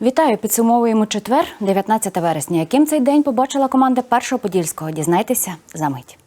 Вітаю! Підсумовуємо четвер, 19 вересня. Яким цей день побачила команда першого подільського? Дізнайтеся за мить.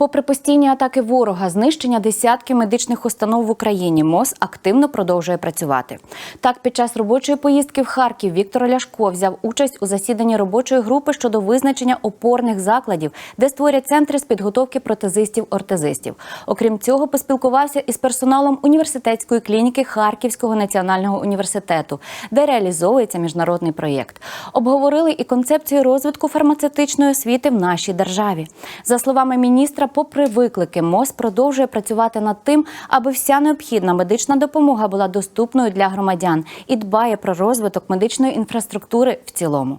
Попри постійні атаки ворога, знищення десятків медичних установ в Україні, МОЗ активно продовжує працювати. Так, під час робочої поїздки в Харків Віктор Ляшко взяв участь у засіданні робочої групи щодо визначення опорних закладів, де створять центри з підготовки протезистів-ортезистів. Окрім цього, поспілкувався із персоналом університетської клініки Харківського національного університету, де реалізовується міжнародний проєкт. Обговорили і концепцію розвитку фармацевтичної освіти в нашій державі. За словами міністра, попри виклики, МОЗ продовжує працювати над тим, аби вся необхідна медична допомога була доступною для громадян і дбає про розвиток медичної інфраструктури в цілому.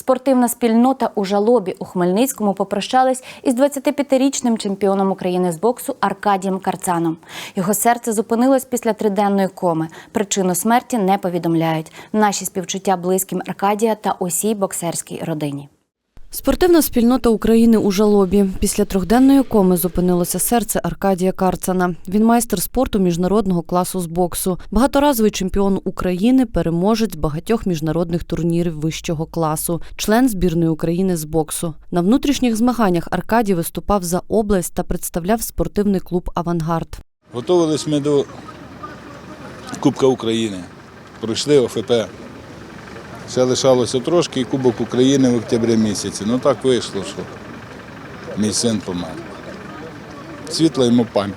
Спортивна спільнота у жалобі у Хмельницькому попрощались із 25-річним чемпіоном України з боксу Аркадієм Карцаном. Його серце зупинилось після триденної коми. Причину смерті не повідомляють. Наші співчуття близьким Аркадія та усій боксерській родині. Спортивна спільнота України у жалобі. Після трьохденної коми зупинилося серце Аркадія Карцана. Він майстер спорту міжнародного класу з боксу, багаторазовий чемпіон України, переможець багатьох міжнародних турнірів вищого класу, член збірної України з боксу. На внутрішніх змаганнях Аркадій виступав за область та представляв спортивний клуб Авангард. Готувались ми до Кубка України. Пройшли ОФП. Ще лишалося трошки і Кубок України в октябрі місяці. Ну так вийшло, що мій син помер. Світла йому пам'ять.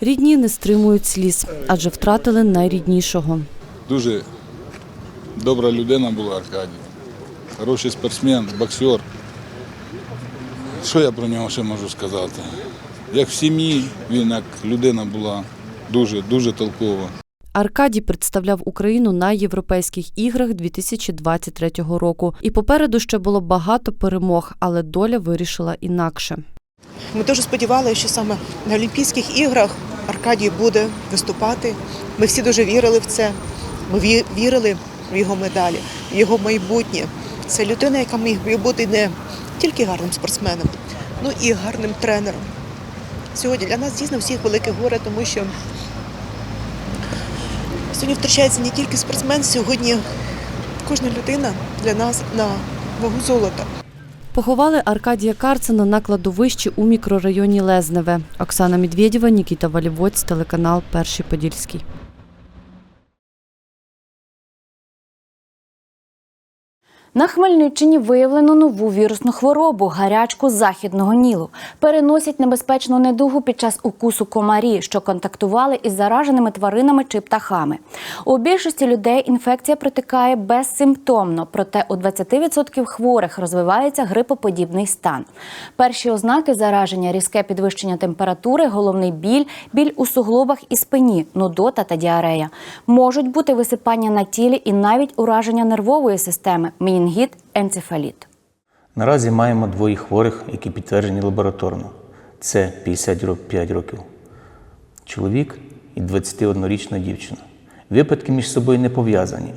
Рідні не стримують сліз, адже втратили найріднішого. Дуже добра людина була Аркадій. Хороший спортсмен, боксер. Що я про нього ще можу сказати? Як в сім'ї, він як людина була дуже, дуже толкова. Аркадій представляв Україну на європейських іграх 2023 року. І попереду ще було багато перемог, але доля вирішила інакше. Ми дуже сподівалися, що саме на Олімпійських іграх Аркадій буде виступати. Ми всі дуже вірили в це. Ми ві- вірили в його медалі, в його майбутнє. Це людина, яка міг би бути не тільки гарним спортсменом, ну і гарним тренером. Сьогодні для нас дійсно всіх велике горе, тому що сьогодні втрачається не тільки спортсмен, сьогодні кожна людина для нас на вагу золота. Поховали Аркадія Карцена на кладовищі у мікрорайоні Лезневе. Оксана Медведєва, Нікіта Валівоць, телеканал Перший Подільський. На Хмельниччині виявлено нову вірусну хворобу гарячку західного нілу. Переносять небезпечну недугу під час укусу комарі, що контактували із зараженими тваринами чи птахами. У більшості людей інфекція протикає безсимптомно, проте у 20% хворих розвивається грипоподібний стан. Перші ознаки зараження різке підвищення температури, головний біль, біль у суглобах і спині, нудота та діарея. Можуть бути висипання на тілі і навіть ураження нервової системи, менінгіт, енцефаліт. Наразі маємо двоє хворих, які підтверджені лабораторно. Це 55 років чоловік і 21-річна дівчина. Випадки між собою не пов'язані,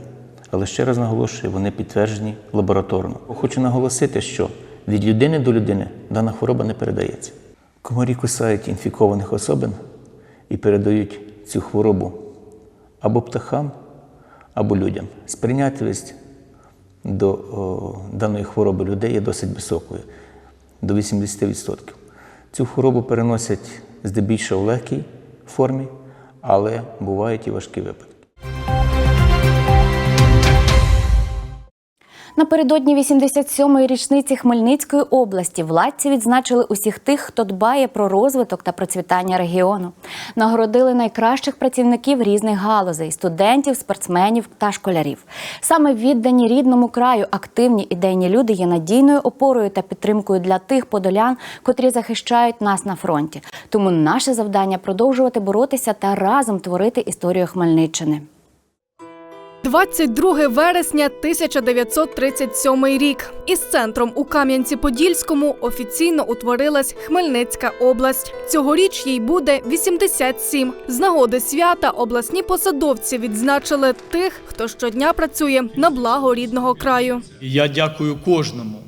але ще раз наголошую, вони підтверджені лабораторно. Хочу наголосити, що від людини до людини дана хвороба не передається. Комарі кусають інфікованих особин і передають цю хворобу або птахам, або людям. Сприйнятливість до даної хвороби людей є досить високою до 80%. Цю хворобу переносять здебільшого в легкій формі, але бувають і важкі випадки. Напередодні 87-ї річниці Хмельницької області владці відзначили усіх тих, хто дбає про розвиток та процвітання регіону. Нагородили найкращих працівників різних галузей студентів, спортсменів та школярів. Саме віддані рідному краю активні ідейні люди є надійною опорою та підтримкою для тих подолян, котрі захищають нас на фронті. Тому наше завдання продовжувати боротися та разом творити історію Хмельниччини. 22 вересня 1937 рік. Із центром у Кам'янці-Подільському офіційно утворилась Хмельницька область. Цьогоріч їй буде 87. З нагоди свята обласні посадовці відзначили тих, хто щодня працює на благо рідного краю. Я дякую кожному,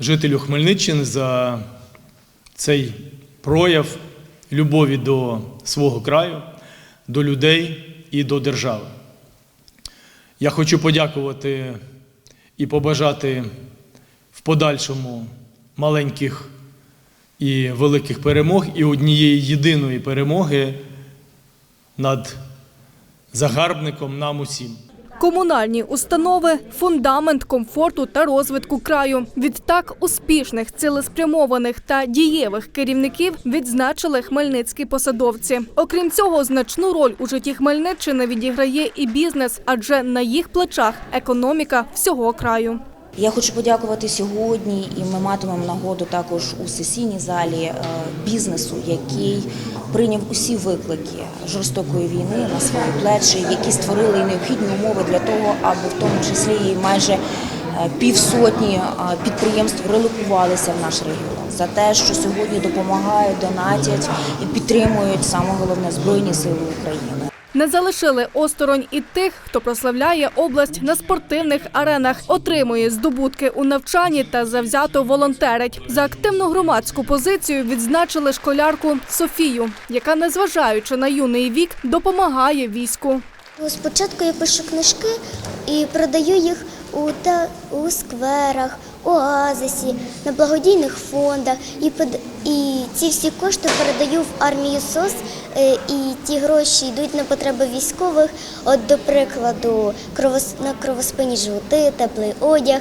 жителю Хмельниччини за цей прояв любові до свого краю, до людей і до держави. Я хочу подякувати і побажати в подальшому маленьких і великих перемог і однієї єдиної перемоги над загарбником нам усім. Комунальні установи фундамент комфорту та розвитку краю. Відтак успішних, цілеспрямованих та дієвих керівників відзначили хмельницькі посадовці. Окрім цього, значну роль у житті Хмельниччини відіграє і бізнес, адже на їх плечах економіка всього краю. Я хочу подякувати сьогодні, і ми матимемо нагоду також у сесійній залі е, бізнесу, який прийняв усі виклики жорстокої війни на свої плечі, які створили необхідні умови для того, аби в тому числі і майже е, півсотні е, підприємств релокувалися в наш регіон за те, що сьогодні допомагають, донатять і підтримують саме головне збройні сили України. Не залишили осторонь і тих, хто прославляє область на спортивних аренах, отримує здобутки у навчанні та завзято волонтерить. За активну громадську позицію відзначили школярку Софію, яка, незважаючи на юний вік, допомагає війську. Спочатку я пишу книжки і продаю їх у, та, у скверах, оазисі, на благодійних фондах. І, і ці всі кошти передаю в армію СОС, е, і ті гроші йдуть на потреби військових. От, до прикладу, кровос, на кровоспинні жгути, теплий одяг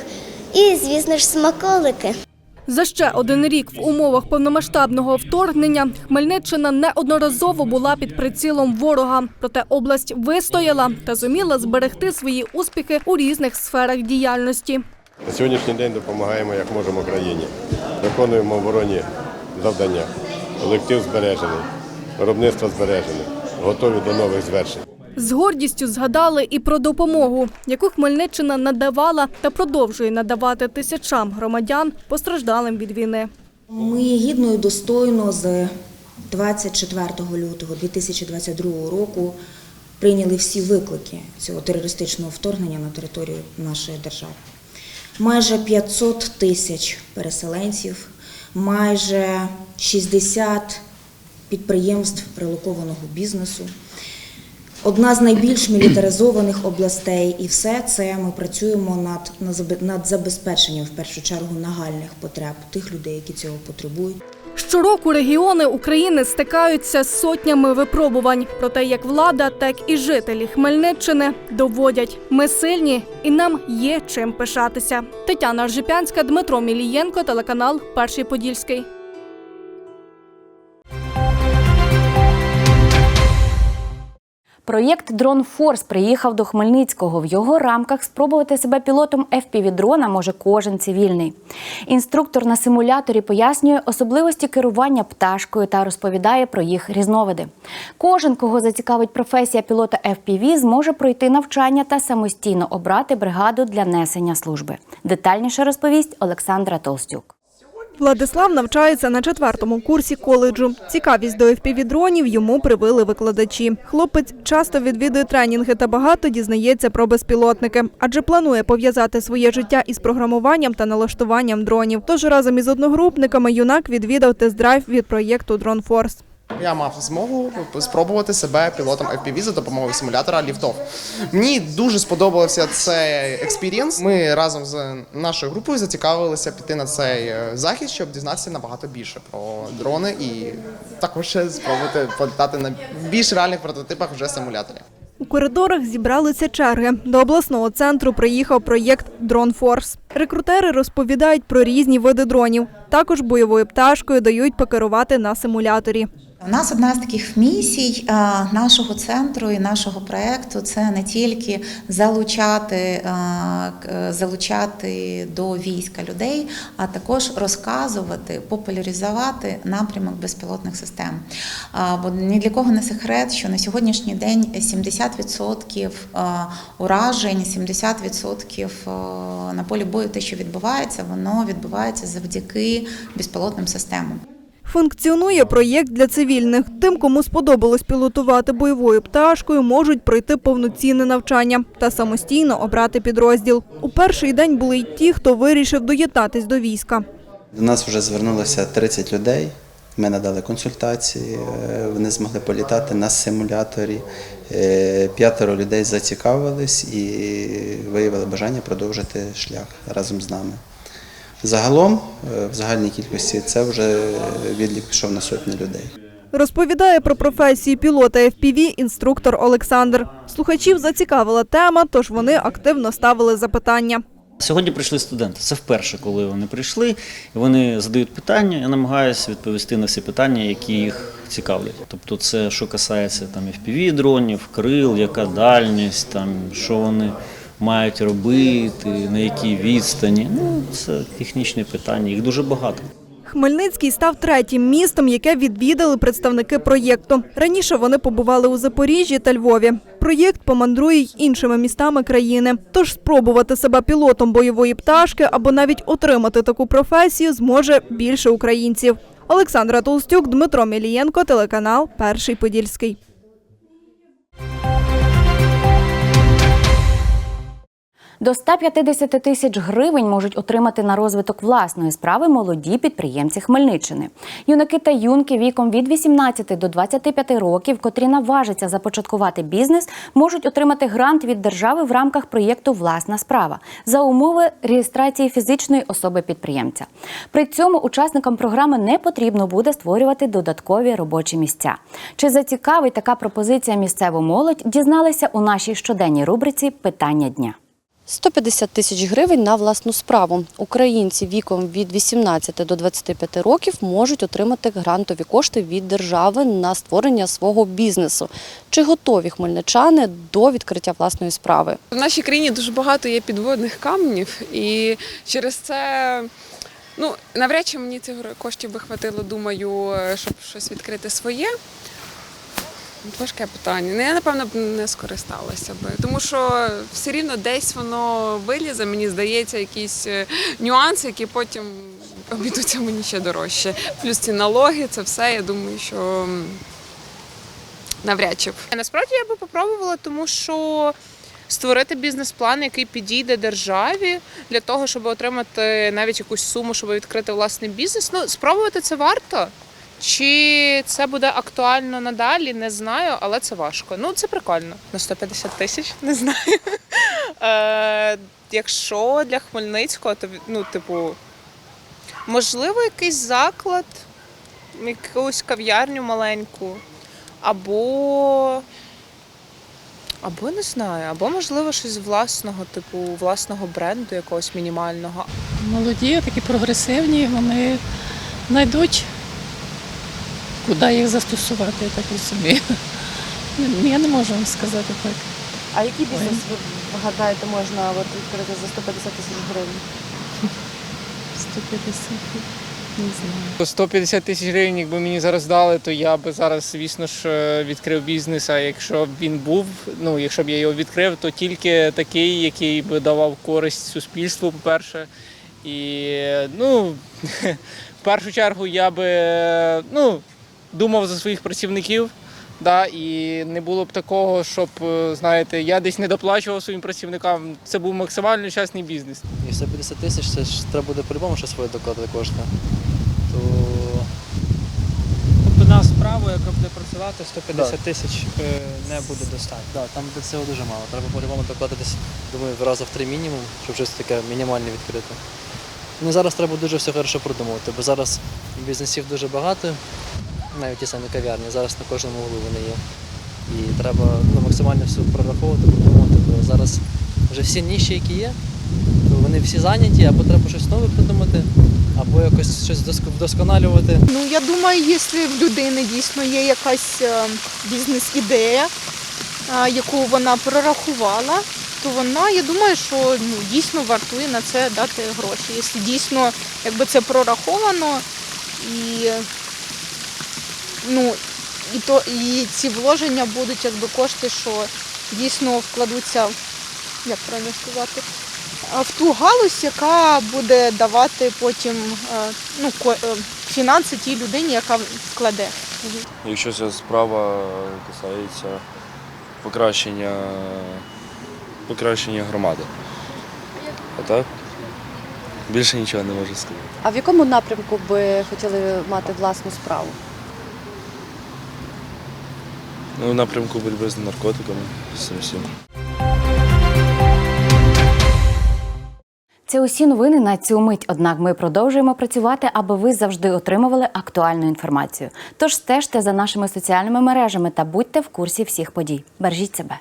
і, звісно ж, смаколики. За ще один рік в умовах повномасштабного вторгнення Хмельниччина неодноразово була під прицілом ворога. Проте область вистояла та зуміла зберегти свої успіхи у різних сферах діяльності. На сьогоднішній день допомагаємо як можемо країні. Виконуємо оборонні завдання. Колектив збережений, виробництво збережене, готові до нових звершень. З гордістю згадали і про допомогу, яку Хмельниччина надавала та продовжує надавати тисячам громадян, постраждалим від війни. Ми гідно і достойно з 24 лютого 2022 року прийняли всі виклики цього терористичного вторгнення на територію нашої держави. Майже 500 тисяч переселенців, майже 60 підприємств релокованого бізнесу, одна з найбільш мілітаризованих областей, і все це ми працюємо над, над забезпеченням в першу чергу нагальних потреб тих людей, які цього потребують. Щороку регіони України стикаються з сотнями випробувань. про те, як влада, так і жителі Хмельниччини доводять, ми сильні і нам є чим пишатися. Тетяна Ржипянська, Дмитро Мілієнко, телеканал Перший Подільський. Проєкт Дрон Форс приїхав до Хмельницького. В його рамках спробувати себе пілотом FPV-дрона може кожен цивільний. Інструктор на симуляторі пояснює особливості керування пташкою та розповідає про їх різновиди. Кожен, кого зацікавить професія пілота FPV, зможе пройти навчання та самостійно обрати бригаду для несення служби. Детальніше розповість Олександра Толстюк. Владислав навчається на четвертому курсі коледжу. Цікавість до FPV-дронів йому привили викладачі. Хлопець часто відвідує тренінги та багато дізнається про безпілотники, адже планує пов'язати своє життя із програмуванням та налаштуванням дронів. Тож разом із одногрупниками юнак відвідав тест-драйв від проєкту Force. Я мав змогу спробувати себе пілотом FPV за допомогою симулятора ліфтов. Мені дуже сподобався цей експірієнс. Ми разом з нашою групою зацікавилися піти на цей е, захід, щоб дізнатися набагато більше про дрони і також спробувати політати на більш реальних прототипах вже симуляторів. У коридорах зібралися черги. До обласного центру приїхав проєкт Force. Рекрутери розповідають про різні види дронів. Також бойовою пташкою дають покерувати на симуляторі. У нас одна з таких місій е, нашого центру і нашого проекту це не тільки залучати, е, залучати до війська людей, а також розказувати, популяризувати напрямок безпілотних систем. Бо ні для кого не секрет, що на сьогоднішній день 70% е, уражень, 70% е, на полі бою, те, що відбувається, воно відбувається завдяки безпілотним системам. Функціонує проєкт для цивільних. Тим, кому сподобалось пілотувати бойовою пташкою, можуть пройти повноцінне навчання та самостійно обрати підрозділ. У перший день були й ті, хто вирішив доєднатись до війська. До нас вже звернулося 30 людей. Ми надали консультації, е, вони змогли політати на симуляторі. Е, П'ятеро людей зацікавились і виявили бажання продовжити шлях разом з нами. Загалом, е, в загальній кількості, це вже відлік пішов на сотні людей. Розповідає про професію пілота FPV інструктор Олександр. Слухачів зацікавила тема, тож вони активно ставили запитання. Сьогодні прийшли студенти. Це вперше, коли вони прийшли, вони задають питання. Я намагаюся відповісти на всі питання, які їх цікавлять. Тобто, це що касається там fpv дронів, крил, яка дальність, там що вони мають робити, на якій відстані. Ну, це технічні питання. Їх дуже багато. Хмельницький став третім містом, яке відвідали представники проєкту. Раніше вони побували у Запоріжжі та Львові. Проєкт помандрує й іншими містами країни. Тож спробувати себе пілотом бойової пташки або навіть отримати таку професію зможе більше українців. Олександра Толстюк, Дмитро Мілієнко, телеканал Перший Подільський. До 150 тисяч гривень можуть отримати на розвиток власної справи молоді підприємці Хмельниччини. Юнаки та юнки віком від 18 до 25 років, котрі наважаться започаткувати бізнес, можуть отримати грант від держави в рамках проєкту Власна справа за умови реєстрації фізичної особи підприємця. При цьому учасникам програми не потрібно буде створювати додаткові робочі місця. Чи зацікавить така пропозиція місцеву молодь? Дізналися у нашій щоденній рубриці Питання дня. 150 тисяч гривень на власну справу. Українці віком від 18 до 25 років можуть отримати грантові кошти від держави на створення свого бізнесу. Чи готові хмельничани до відкриття власної справи? В нашій країні дуже багато є підводних каменів, і через це ну, навряд чи мені цих коштів би хватило, думаю, щоб щось відкрити своє. Важке питання. Ну, я, напевно, б не скористалася би. Тому що все рівно десь воно вилізе, мені здається, якісь е, нюанси, які потім обійдуться мені ще дорожче. Плюс ці налоги, це все. Я думаю, що навряд чи б. Насправді я би попробувала, тому що створити бізнес-план, який підійде державі для того, щоб отримати навіть якусь суму, щоб відкрити власний бізнес. Ну, спробувати це варто. Чи це буде актуально надалі, не знаю, але це важко. Ну, це прикольно. На 150 тисяч, не знаю. Е, якщо для Хмельницького, то ну, типу, можливо, якийсь заклад, якусь кав'ярню маленьку, або або не знаю, або можливо щось власного, типу власного бренду, якогось мінімального. Молоді, такі прогресивні, вони знайдуть, куди їх застосувати, я так розумію. Я не можу вам сказати так. А який бізнес ви гадаєте можна от відкрити за 150 тисяч гривень? 150, не знаю. 150 тисяч гривень, якби мені зараз дали, то я би зараз, звісно ж, е, відкрив бізнес. А якщо б він був, ну якщо б я його відкрив, то тільки такий, який би давав користь суспільству, по-перше. І ну, в першу чергу я би ну, думав за своїх працівників. Да, і не було б такого, щоб, е, знаєте, я десь не доплачував своїм працівникам. Це був максимально чесний бізнес. І 150 тисяч це ж треба буде по-любому щось своє докладати кошти. То Тобто на справу, яка буде працювати, 150 тисяч е, не буде достатньо. да, там буде цього дуже мало. Треба по-любому докладати десь, думаю, в рази в три мінімум, щоб щось таке мінімальне відкрити. Ну зараз треба дуже все хорошо продумувати, бо зараз бізнесів дуже багато, навіть ті самі кав'ярні, зараз на кожному углу вони є. І треба ну, максимально все прораховувати, продумувати, бо зараз вже всі ніші, які є, то вони всі зайняті, або треба щось нове придумати, або якось щось вдосконалювати. Ну я думаю, якщо в людини дійсно є якась е, бізнес-ідея, яку вона прорахувала, то вона, я думаю, що ну, дійсно вартує на це дати гроші. Якщо дійсно якби це прораховано і, ну, і, то, і ці вложення будуть якби кошти, що дійсно вкладуться, як правильно сказати, в ту галузь, яка буде давати потім е, ну, е, фінанси тій людині, яка вкладе. Якщо ця справа касається покращення, покращення громади. А так, більше нічого не можу сказати. А в якому напрямку би хотіли мати власну справу? Ну, в напрямку боротьби з наркотиками, всім всім. Це усі новини на цю мить. Однак ми продовжуємо працювати, аби ви завжди отримували актуальну інформацію. Тож стежте за нашими соціальними мережами та будьте в курсі всіх подій. Бережіть себе.